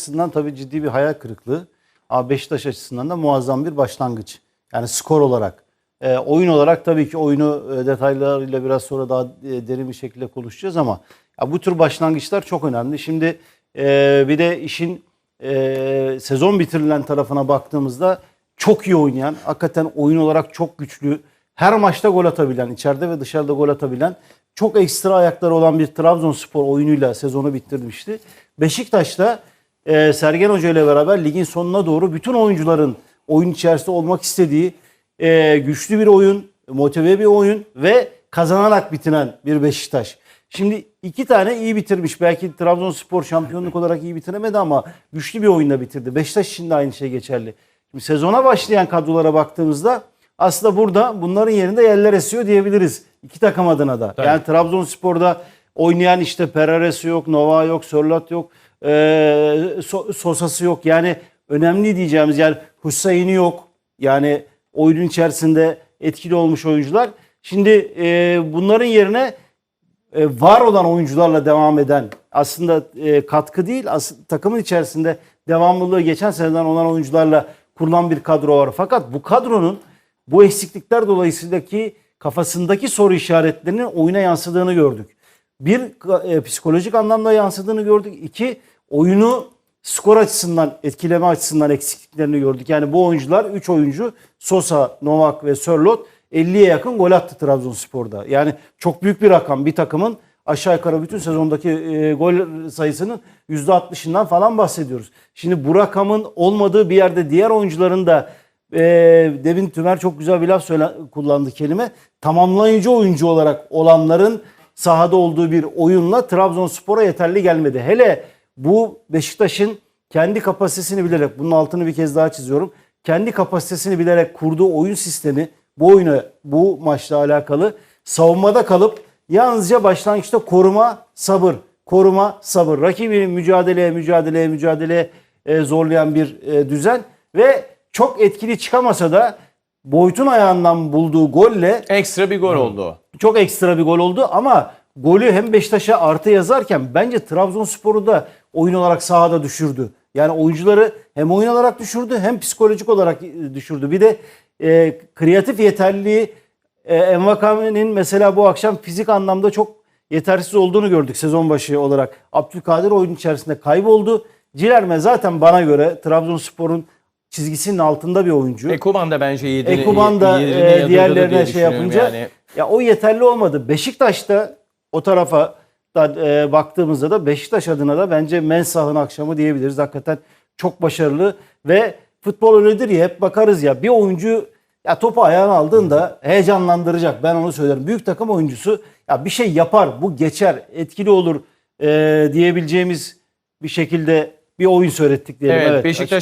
açısından tabii ciddi bir hayal kırıklığı. Ama Beşiktaş açısından da muazzam bir başlangıç. Yani skor olarak. E, oyun olarak tabii ki oyunu e, detaylarıyla biraz sonra daha e, derin bir şekilde konuşacağız ama ya bu tür başlangıçlar çok önemli. Şimdi e, bir de işin e, sezon bitirilen tarafına baktığımızda çok iyi oynayan, hakikaten oyun olarak çok güçlü, her maçta gol atabilen, içeride ve dışarıda gol atabilen, çok ekstra ayakları olan bir Trabzonspor oyunuyla sezonu bitirmişti. Beşiktaş'ta e, Sergen Hoca ile beraber ligin sonuna doğru bütün oyuncuların oyun içerisinde olmak istediği e, güçlü bir oyun, motive bir oyun ve kazanarak bitiren bir Beşiktaş. Şimdi iki tane iyi bitirmiş. Belki Trabzonspor şampiyonluk olarak iyi bitiremedi ama güçlü bir oyunla bitirdi. Beşiktaş için de aynı şey geçerli. Şimdi sezona başlayan kadrolara baktığımızda aslında burada bunların yerinde yerler esiyor diyebiliriz. İki takım adına da. Tabii. Yani Trabzonspor'da oynayan işte Peraresi yok, Nova yok, Sörlat yok, e, So- Sosa'sı yok. Yani önemli diyeceğimiz yani Hüseyin'i yok. Yani oyunun içerisinde etkili olmuş oyuncular. Şimdi e, bunların yerine e, var olan oyuncularla devam eden aslında e, katkı değil as- takımın içerisinde devamlılığı geçen seneden olan oyuncularla kurulan bir kadro var. Fakat bu kadronun bu eksiklikler dolayısıyla kafasındaki soru işaretlerinin oyuna yansıdığını gördük. Bir e, psikolojik anlamda yansıdığını gördük. İki oyunu skor açısından etkileme açısından eksikliklerini gördük. Yani bu oyuncular 3 oyuncu Sosa, Novak ve Sörlot 50'ye yakın gol attı Trabzonspor'da. Yani çok büyük bir rakam bir takımın aşağı yukarı bütün sezondaki e, gol sayısının %60'ından falan bahsediyoruz. Şimdi bu rakamın olmadığı bir yerde diğer oyuncuların da e, demin Tümer çok güzel bir laf söyle, kullandı kelime. Tamamlayıcı oyuncu olarak olanların sahada olduğu bir oyunla Trabzonspor'a yeterli gelmedi. Hele bu Beşiktaş'ın kendi kapasitesini bilerek, bunun altını bir kez daha çiziyorum. Kendi kapasitesini bilerek kurduğu oyun sistemi bu oyunu, bu maçla alakalı savunmada kalıp yalnızca başlangıçta koruma, sabır, koruma, sabır. Rakibini mücadeleye, mücadeleye, mücadeleye e, zorlayan bir e, düzen ve çok etkili çıkamasa da boyutun ayağından bulduğu golle Ekstra bir gol oldu. Çok ekstra bir gol oldu ama golü hem Beşiktaş'a artı yazarken bence Trabzonspor'u da oyun olarak sahada düşürdü. Yani oyuncuları hem oyun olarak düşürdü hem psikolojik olarak e, düşürdü. Bir de e, kreatif yeterliliği e, Envakame'nin mesela bu akşam fizik anlamda çok yetersiz olduğunu gördük sezon başı olarak. Abdülkadir oyun içerisinde kayboldu. Cilerme zaten bana göre Trabzonspor'un çizgisinin altında bir oyuncu. Ekuban da bence yediğini, Ekuban da e, diğerlerine şey yapınca yani. Ya o yeterli olmadı. Beşiktaş'ta o tarafa da e, baktığımızda da Beşiktaş adına da bence Mensah'ın akşamı diyebiliriz. Hakikaten çok başarılı ve futbol öyledir ya hep bakarız ya bir oyuncu ya topu ayağına aldığında heyecanlandıracak. Ben onu söylerim. Büyük takım oyuncusu ya bir şey yapar, bu geçer, etkili olur e, diyebileceğimiz bir şekilde bir oyun söylettik diyelim. Evet, Evet, Beşiktaş